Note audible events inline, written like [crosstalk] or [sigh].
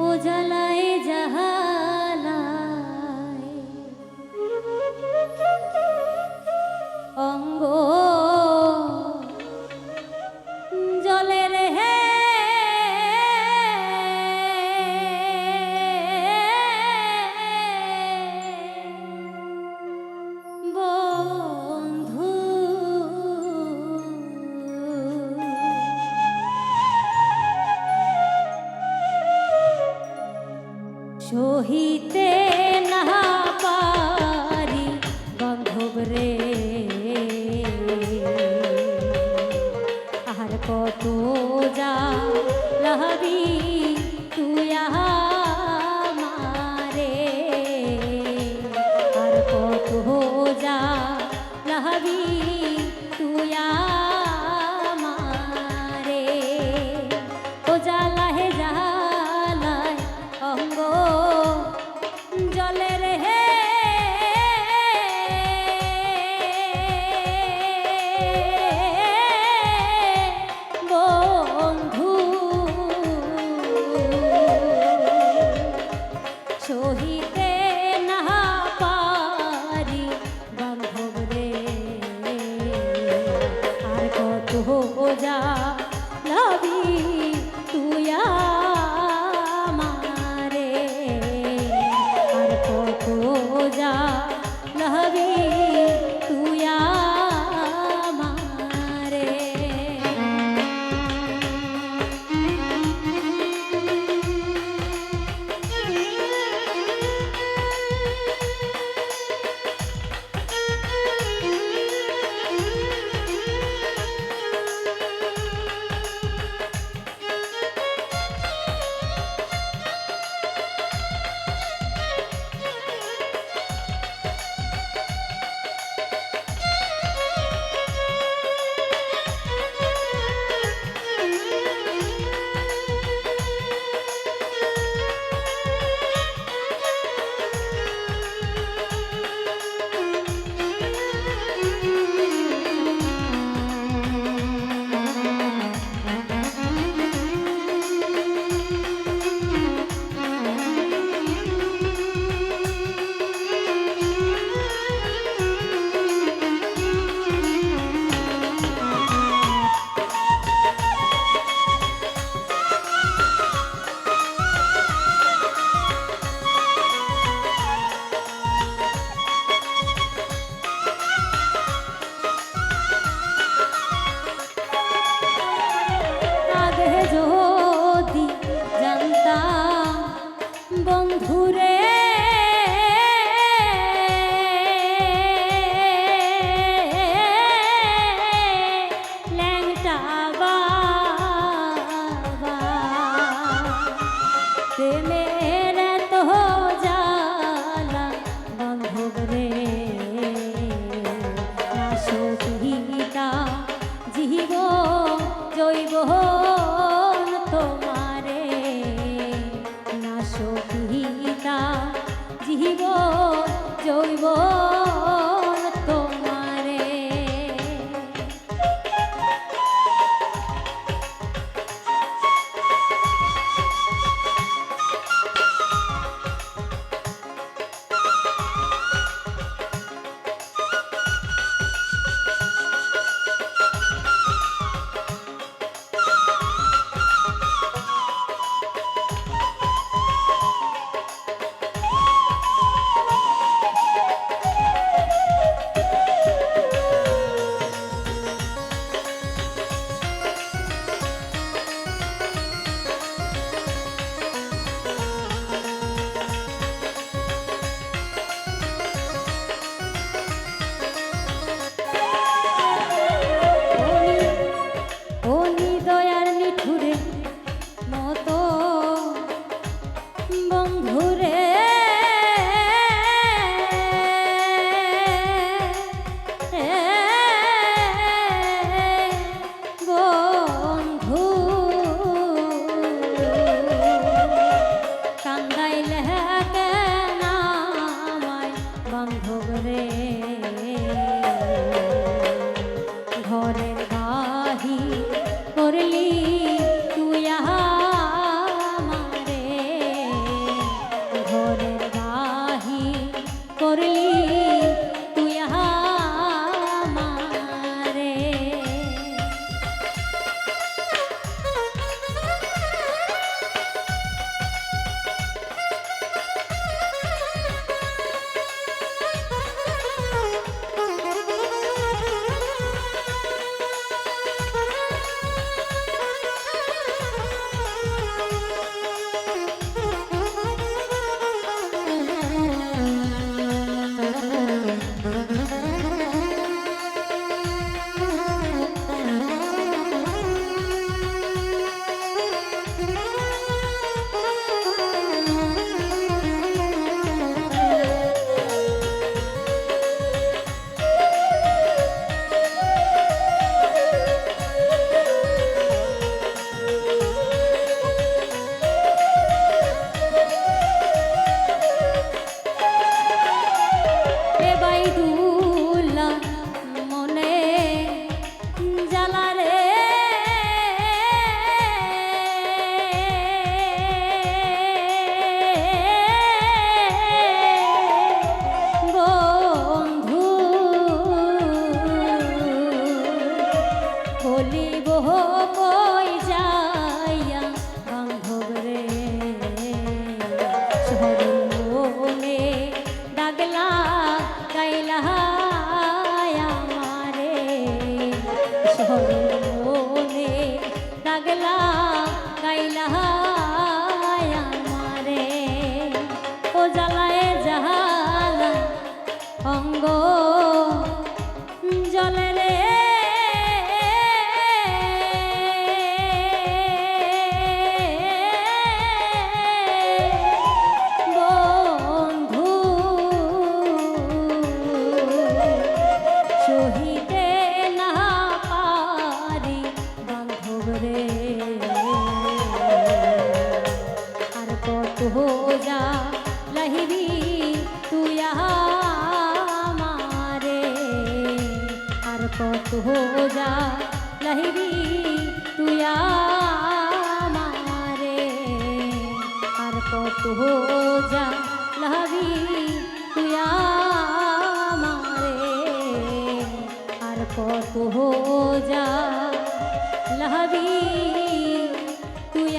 ओ जलाए जहा সহিতে না পারি বান্ধব রে। আর কত যা লাহাবি তুই আহা রাজা লাভি তুয়া people. 然 [laughs] 后 কত যা লহিবি তুই আমারে। আর কত যা, লহবি, তুই আমারে। আর কত যা, লহবি, তুই